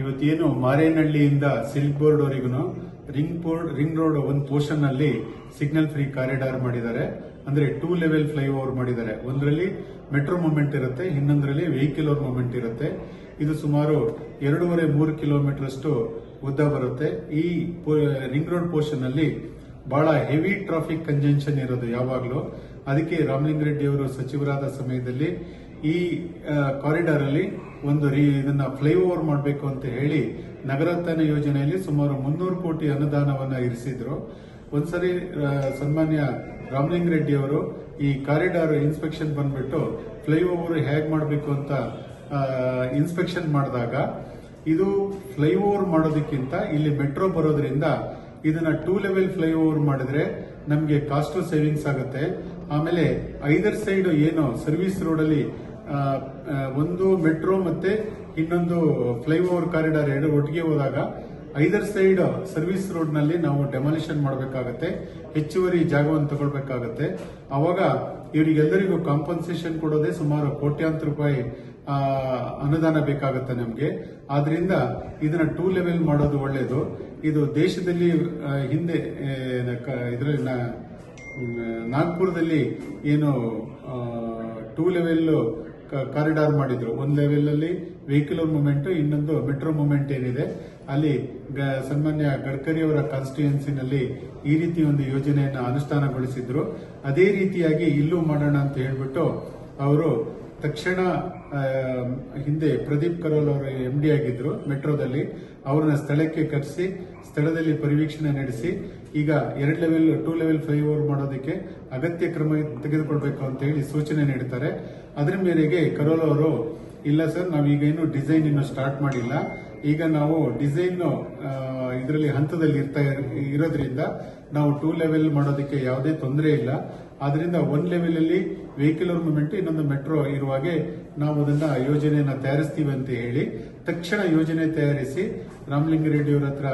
ಇವತ್ತೇನು ಮಾರೇನಹಳ್ಳಿಯಿಂದ silk board ವರೆಗೂ ರಿಂಗ್ ಬೋರ್ಡ್, ರಿಂಗ್ ರೋಡ್ ಒಂದು ಪೋರ್ಷನ್ ಅಲ್ಲಿ ಸಿಗ್ನಲ್ ಫ್ರೀ ಕಾರಿಡಾರ್ ಮಾಡಿದ್ದಾರೆ. ಅಂದ್ರೆ ಟೂ ಲೆವೆಲ್ ಫ್ಲೈಓವರ್ ಮಾಡಿದ್ದಾರೆ. ಒಂದರಲ್ಲಿ ಮೆಟ್ರೋ ಮೂವ್ಮೆಂಟ್ ಇರುತ್ತೆ, ಇನ್ನೊಂದರಲ್ಲಿ ವೆಹಿಕಲ್ ಓವರ್ ಮೂವ್ಮೆಂಟ್ ಇರುತ್ತೆ. ಇದು ಸುಮಾರು ಎರಡೂವರೆ ಮೂರು ಕಿಲೋಮೀಟರ್ ಅಷ್ಟು ಉದ್ದ ಬರುತ್ತೆ. ಈ ರಿಂಗ್ ರೋಡ್ ಪೋರ್ಷನ್ ಅಲ್ಲಿ ಬಹಳ ಹೆವಿ ಟ್ರಾಫಿಕ್ ಕಂಜೆನ್ಷನ್ ಇರೋದು ಯಾವಾಗಲೂ. ಅದಕ್ಕೆ ರಾಮಲಿಂಗರೆಡ್ಡಿ ಅವರು ಸಚಿವರಾದ ಸಮಯದಲ್ಲಿ ಈ ಕಾರಿಡಾರ್ ಅಲ್ಲಿ ಒಂದು ರೀ ಇದನ್ನ ಫ್ಲೈಓವರ್ ಮಾಡಬೇಕು ಅಂತ ಹೇಳಿ ನಗರತನ ಯೋಜನೆಯಲ್ಲಿ ಸುಮಾರು ಮುನ್ನೂರು ಕೋಟಿ ಅನುದಾನವನ್ನು ಇರಿಸಿದ್ರು. ಒಂದ್ಸರಿ ಸನ್ಮಾನ್ಯ ರಾಮಲಿಂಗ ರೆಡ್ಡಿ ಅವರು ಈ ಕಾರಿಡಾರ್ ಇನ್ಸ್ಪೆಕ್ಷನ್ ಬಂದ್ಬಿಟ್ಟು ಫ್ಲೈಓವರ್ ಹೇಗೆ ಮಾಡಬೇಕು ಅಂತ ಇನ್ಸ್ಪೆಕ್ಷನ್ ಮಾಡಿದಾಗ ಇದು ಫ್ಲೈಓವರ್ ಮಾಡೋದಕ್ಕಿಂತ ಇಲ್ಲಿ ಮೆಟ್ರೋ ಬರೋದ್ರಿಂದ ಇದನ್ನ ಟೂ ಲೆವೆಲ್ ಫ್ಲೈಓವರ್ ಮಾಡಿದ್ರೆ ನಮಗೆ ಕಾಸ್ಟ್ ಸೇವಿಂಗ್ಸ್ ಆಗುತ್ತೆ. ಆಮೇಲೆ ಐದರ್ ಸೈಡ್ ಏನು ಸರ್ವಿಸ್ ರೋಡ್ ಅಲ್ಲಿ ಆ, ಆ, ಒಂದು ಮೆಟ್ರೋ ಮತ್ತೆ ಇನ್ನೊಂದು ಫ್ಲೈಓವರ್ ಕಾರಿಡಾರ್ ಎರಡು ಒಟ್ಟಿಗೆ ಹೋದಾಗ ಐದರ್ ಸೈಡ್ ಸರ್ವಿಸ್ ರೋಡ್ನಲ್ಲಿ ನಾವು ಡೆಮಾಲಿಷನ್ ಮಾಡಬೇಕಾಗತ್ತೆ, ಹೆಚ್ಚುವರಿ ಜಾಗವನ್ನು ತಗೊಳ್ಬೇಕಾಗತ್ತೆ. ಅವಾಗ ಇವರಿಗೆಲ್ಲರಿಗೂ ಕಾಂಪನ್ಸೇಷನ್ ಕೊಡೋದೇ ಸುಮಾರು ಕೋಟ್ಯಾಂತರ ರೂಪಾಯಿ ಅನುದಾನ ಬೇಕಾಗುತ್ತೆ ನಮಗೆ. ಆದ್ರಿಂದ ಇದನ್ನ ಟೂ ಲೆವೆಲ್ ಮಾಡೋದು ಒಳ್ಳೆಯದು ಇದು ದೇಶದಲ್ಲಿ ಹಿಂದೆ ಇದರಲ್ಲಿ ನಾಗ್ಪುರದಲ್ಲಿ ಏನು ಟೂ ಲೆವೆಲ್ ಕಾರಿಡಾರ್ ಮಾಡಿದ್ರು. ಒಂದ್ ಲೆವೆಲ್ ಅಲ್ಲಿ ವೆಹಿಕುಲರ್ ಇನ್ನೊಂದು ಮೆಟ್ರೋ ಮೂಮೆಂಟ್ ಏನಿದೆ. ಅಲ್ಲಿ ಸನ್ಮಾನ್ಯ ಗಡ್ಕರಿ ಅವರ ಕಾನ್ಸ್ಟಿಟ್ಯೂನ್ಸಿನಲ್ಲಿ ಈ ರೀತಿ ಒಂದು ಯೋಜನೆಯನ್ನು ಅನುಷ್ಠಾನಗೊಳಿಸಿದ್ರು. ಅದೇ ರೀತಿಯಾಗಿ ಇಲ್ಲೂ ಮಾಡೋಣ ಅಂತ ಹೇಳ್ಬಿಟ್ಟು ಅವರು ತಕ್ಷಣ ಹಿಂದೆ ಪ್ರದೀಪ್ ಕರೋಲ್ ಅವರು ಎಂ ಡಿ ಆಗಿದ್ರು ಮೆಟ್ರೋದಲ್ಲಿ. ಅವರನ್ನ ಸ್ಥಳಕ್ಕೆ ಕರೆಸಿ, ಸ್ಥಳದಲ್ಲಿ ಪರಿವೀಕ್ಷಣೆ ನಡೆಸಿ, ಈಗ ಎರಡು ಲೆವೆಲ್ ಟೂ ಲೆವೆಲ್ ಫ್ಲೈಓವರ್ ಮಾಡೋದಕ್ಕೆ ಅಗತ್ಯ ಕ್ರಮ ತೆಗೆದುಕೊಳ್ಬೇಕು ಅಂತ ಹೇಳಿ ಸೂಚನೆ ನೀಡುತ್ತಾರೆ ಅದರ ಮೇರೆಗೆ ಕರೋಲ್ ಅವರು, ಇಲ್ಲ ಸರ್, ನಾವೀಗ ಏನು ಡಿಸೈನ್ ಇನ್ನು ಸ್ಟಾರ್ಟ್ ಮಾಡಿಲ್ಲ. ಈಗ ನಾವು ಡಿಸೈನ್ ಇದರಲ್ಲಿ ಹಂತದಲ್ಲಿ ಇರ್ತಾ ಇರೋದ್ರಿಂದ ನಾವು ಟೂ ಲೆವೆಲ್ ಮಾಡೋದಕ್ಕೆ ಯಾವುದೇ ತೊಂದರೆ ಇಲ್ಲ. ಆದ್ರಿಂದ ಒನ್ ಲೆವೆಲ್ ಅಲ್ಲಿ ವೆಹಿಕಲ್ ಮೂವ್ಮೆಂಟ್ ಇನ್ನೊಂದು ಮೆಟ್ರೋ ಇರುವಾಗೆ ನಾವು ಅದನ್ನ ಯೋಜನೆಯನ್ನ ತಯಾರಿಸ್ತೀವಿ ಅಂತ ಹೇಳಿ, ತಕ್ಷಣ ಯೋಜನೆ ತಯಾರಿಸಿ ರಾಮಲಿಂಗರೆಡ್ಡಿ ಅವರ ಹತ್ರ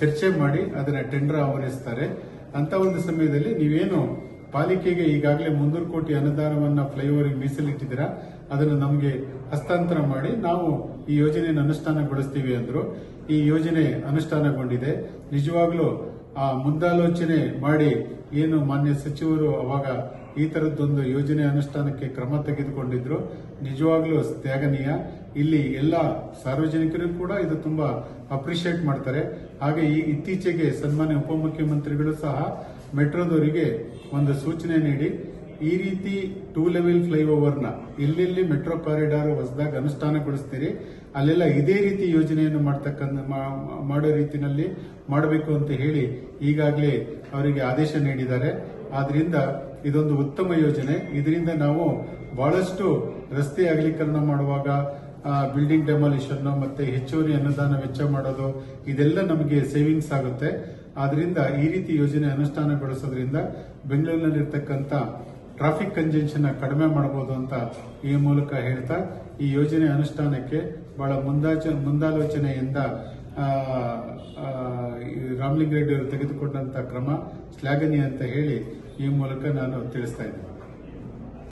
ಚರ್ಚೆ ಮಾಡಿ ಅದನ್ನ ಟೆಂಡರ್ ಆವರಿಸ್ತಾರೆ ಅಂತ ಒಂದು ಸಮಯದಲ್ಲಿ ನೀವೇನು ಪಾಲಿಕೆಗೆ ಈಗಾಗಲೇ ಮುನ್ನೂರು ಕೋಟಿ ಅನುದಾನವನ್ನ ಫ್ಲೈಓವರ್ಗೆ ಮೀಸಲಿಟ್ಟಿದ್ದೀರಾ, ಅದನ್ನು ನಮಗೆ ಹಸ್ತಾಂತರ ಮಾಡಿ ನಾವು ಈ ಯೋಜನೆಯನ್ನು ಅನುಷ್ಠಾನಗೊಳಿಸ್ತೀವಿ ಅಂದರು. ಈ ಯೋಜನೆ ಅನುಷ್ಠಾನಗೊಂಡಿದೆ. ನಿಜವಾಗ್ಲೂ ಆ ಮುಂದಾಲೋಚನೆ ಮಾಡಿ ಏನು ಮಾನ್ಯ ಸಚಿವರು ಅವಾಗ ಈ ಥರದ್ದೊಂದು ಯೋಜನೆ ಅನುಷ್ಠಾನಕ್ಕೆ ಕ್ರಮ ತೆಗೆದುಕೊಂಡಿದ್ರು. ನಿಜವಾಗ್ಲೂ ತ್ಯಾಗನೀಯ. ಇಲ್ಲಿ ಎಲ್ಲ ಸಾರ್ವಜನಿಕರು ಕೂಡ ಇದು ತುಂಬಾ ಅಪ್ರಿಶಿಯೇಟ್ ಮಾಡ್ತಾರೆ. ಹಾಗೆ ಈ ಇತ್ತೀಚೆಗೆ ಸನ್ಮಾನ್ಯ ಉಪಮುಖ್ಯಮಂತ್ರಿಗಳು ಸಹ ಮೆಟ್ರೋದವರಿಗೆ ಒಂದು ಸೂಚನೆ ನೀಡಿ, ಈ ರೀತಿ ಟೂ ಲೆವೆಲ್ ಫ್ಲೈಓವರ್ನ ಎಲ್ಲೆಲ್ಲಿ ಮೆಟ್ರೋ ಕಾರಿಡಾರ್ ಹೊಸದಾಗಿ ಅನುಷ್ಠಾನಗೊಳಿಸ್ತೀರಿ, ಅಲ್ಲೆಲ್ಲ ಇದೇ ರೀತಿ ಯೋಜನೆಯನ್ನು ಮಾಡ್ತಕ್ಕಂಥ ಮಾಡೋ ರೀತಿಯಲ್ಲಿ ಮಾಡಬೇಕು ಅಂತ ಹೇಳಿ ಈಗಾಗಲೇ ಅವರಿಗೆ ಆದೇಶ ನೀಡಿದ್ದಾರೆ. ಆದ್ದರಿಂದ ಇದೊಂದು ಉತ್ತಮ ಯೋಜನೆ. ಇದರಿಂದ ನಾವು ಬಹಳಷ್ಟು ರಸ್ತೆ ಅಗಲೀಕರಣ ಮಾಡುವಾಗ ಬಿಲ್ಡಿಂಗ್ ಡೆಮಾಲಿಷನ್ ಮತ್ತೆ ಹೆಚ್ಚುವರಿ ಅನುದಾನ ವೆಚ್ಚ ಮಾಡೋದು, ಇದೆಲ್ಲ ನಮಗೆ ಸೇವಿಂಗ್ಸ್ ಆಗುತ್ತೆ. ಆದ್ರಿಂದ ಈ ರೀತಿ ಯೋಜನೆ ಅನುಷ್ಠಾನಗೊಳಿಸೋದ್ರಿಂದ ಬೆಂಗಳೂರಿನಲ್ಲಿರ್ತಕ್ಕಂಥ ಟ್ರಾಫಿಕ್ ಕಂಜೆನ್ಷನ್ ಕಡಿಮೆ ಮಾಡಬಹುದು ಅಂತ ಈ ಮೂಲಕ ಹೇಳ್ತಾ ಈ ಯೋಜನೆ ಅನುಷ್ಠಾನಕ್ಕೆ ಬಹಳ ಮುಂದಾಚ, ಮುಂದಾಲೋಚನೆಯಿಂದ ರಾಮಲಿಂಗರೆಡ್ಡಿ ಅವರು ತೆಗೆದುಕೊಂಡಂತ ಕ್ರಮ ಶ್ಲಾಘನೀಯ ಅಂತ ಹೇಳಿ ಈ ಮೂಲಕ ನಾನು ತಿಳಿಸ್ತಾ ಇದ್ದೇನೆ.